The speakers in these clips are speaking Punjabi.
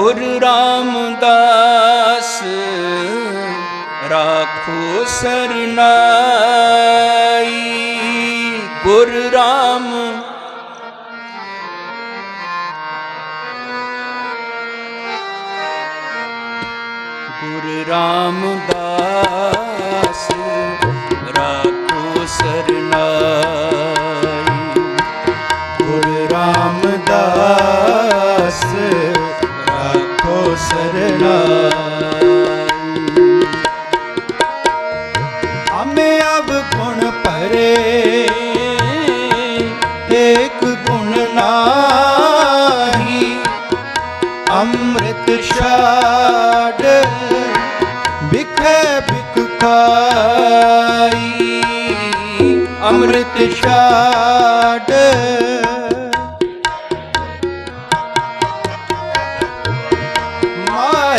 ਗੁਰ ਰਾਮਦਾਸ ਰਾਖੋ ਸਰਨਾਈ। ਗੁਰ ਰਾਮ ਗੁਰ ਰਾਮਦਾਸ ਰਾਖੋ ਸਰਨਾਈ। ਗੁਰ ਰਾਮਦਾਸ ਰਾਖੋ ਸਰਨਾਈ ਹਮੇ ਅਬ ਗੁਣ ਭਰੇ, ਏਕ ਗੁਣ ਨਾਹੀ। ਅੰਮ੍ਰਿਤ ਛਾੜ ਬਿਖੇ ਬਿਖ ਖਾਈ। ਅੰਮ੍ਰਿਤ ਛਾੜ।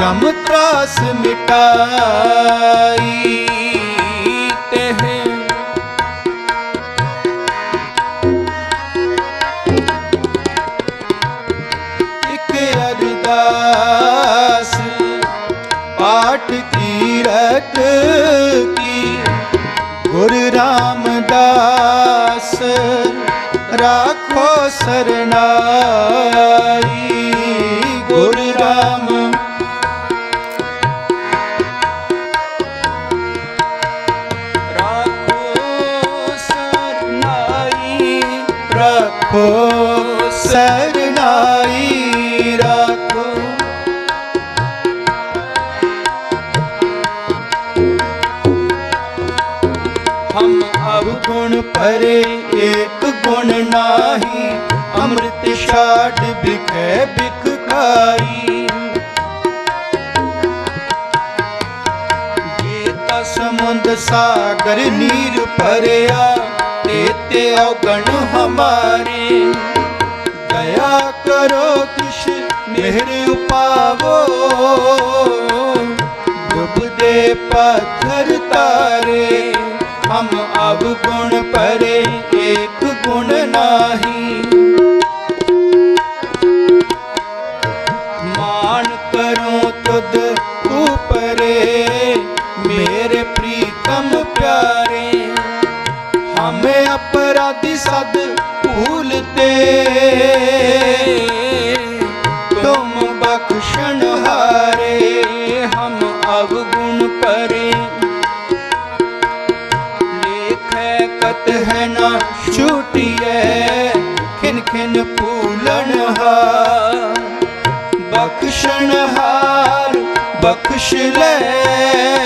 ਜਮ ਤਰਾਸ ਮਿਟਾਈ ਤਹ ਇਕ ਅਰਦਾਸ, ਪਾਠ ਕੀਰਤ ਕੀ? ਗੁਰ ਰਾਮਦਾਸ, ਰਾਖੋ ਸਰਨਾਈ। ਗੁਰ ਰਾਮ ਰੱਖੋ ਸਰਨਾਈ ਰੱਖੋ। ਹਮ ਅਬ ਗੁਣ ਪਰੇ ਏਕ ਗੁਣ ਨਾਹੀ, ਅੰਮ੍ਰਿਤ ਛਾੜ ਬਿਖੈ ਬਿਖ ਖਾਈ। ਜੇ ਤਾ ਸਾਗਰ ਨੀਰ ਭਰਿਆ ਤੇ ਤੇ ਔਗਣ ਹਮਾਰੇ। ਦਇਆ ਕਰੋ ਕਿਛ ਮਿਹਰ ਉਪਾਵੋ। ਡੁੱਬਦੇ ਪੱਥਰ ਤਾਰੇ, ਹਮ ਅਬ ਗੁਣ ਪਰੇ ਏਕ ਗੁਣ ਅਪਰਾਧੀ ਸਦ ਭੂਲਤੇ ਤੁਮ ਬਖਸ਼ਣ ਹਾਰੇ, ਹਮ ਅਬ ਗੁਣ ਪਰੇ। ਲੇਖੈ ਕਤ ਹੈ ਨਾ ਛੂਟੀਐ, ਖਿਨ ਖਿਨ ਭੂਲਣ ਹਾਰ। ਬਖਸ਼ਣ ਹਾਰ, ਬਖਸ਼ ਲੈ।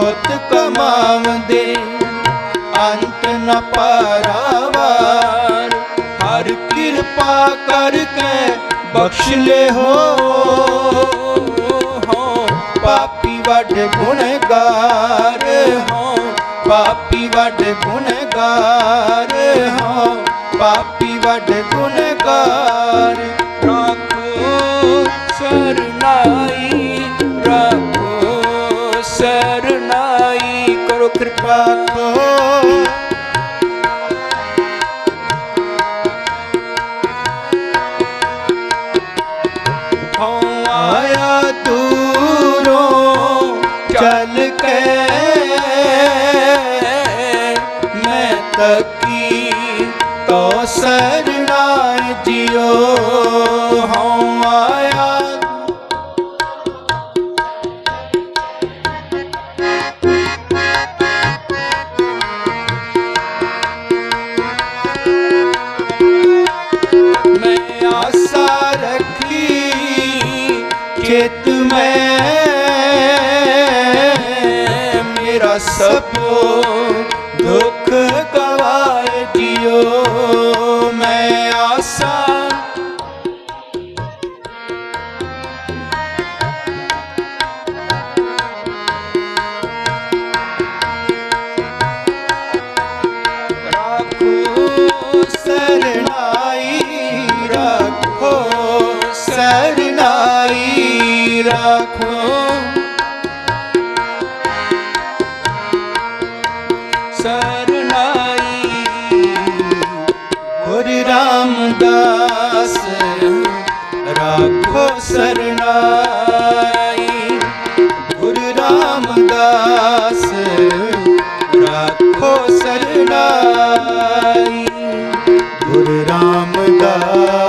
ਬਹੁਤ ਕਮਾਵਦੇ ਅੰਤ ਨ ਪਾਰਾਵਾਰ। ਹਰ ਕਿਰਪਾ ਕਰਕੇ ਬਖਸ਼ ਲੈ ਹੋ। ਪਾਪੀ ਵੱਡ ਗੁਨਹਗਾਰ ਹੋ, ਪਾਪੀ ਵੱਡ ਗੁਨਹਗਾਰ ਹੋ, ਪਾਪੀ ਵੱਡ ਗੁਨਹਗਾਰ ਰਾਖੋ ਸਰਨਾਈ ਕਿਰਪਾ ਰਾਖੋ ਆਇਆ ਦੂਰੋਂ ਚੱਲ ਕੇ ਮੈਂ ਤਕੀ ਤੋ ਸਰਣਾਏ ਜਿਉ ਹਉ ਚਿਤ ਮੈਂ। ਮੇਰਾ ਸਭੋ ਦੁੱਖ ਗਵਾਏ ਜਿਉ। ਮੈਂ ਆਸਾ ਰਾਖੋ ਸਰਣਾਈ ਰੱਖੋ ਸ਼ਰ ਰੱਖੋ ਸਰਨਾਈ ਗੁਰ ਰਾਮਦਾਸ ਰੱਖੋ ਸਰਣਾਈ ਗੁਰੂ ਰਾਮਦਾਸ ਰੱਖੋ ਸਰਣਾਈ ਗੁਰੂ ਰਾਮਦਾਸ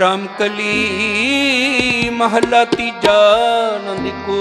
ਰਾਮ ਕਲੀ ਮਹੱਲਾ ਤੀਜਾ ਨੰਦ ਕੋ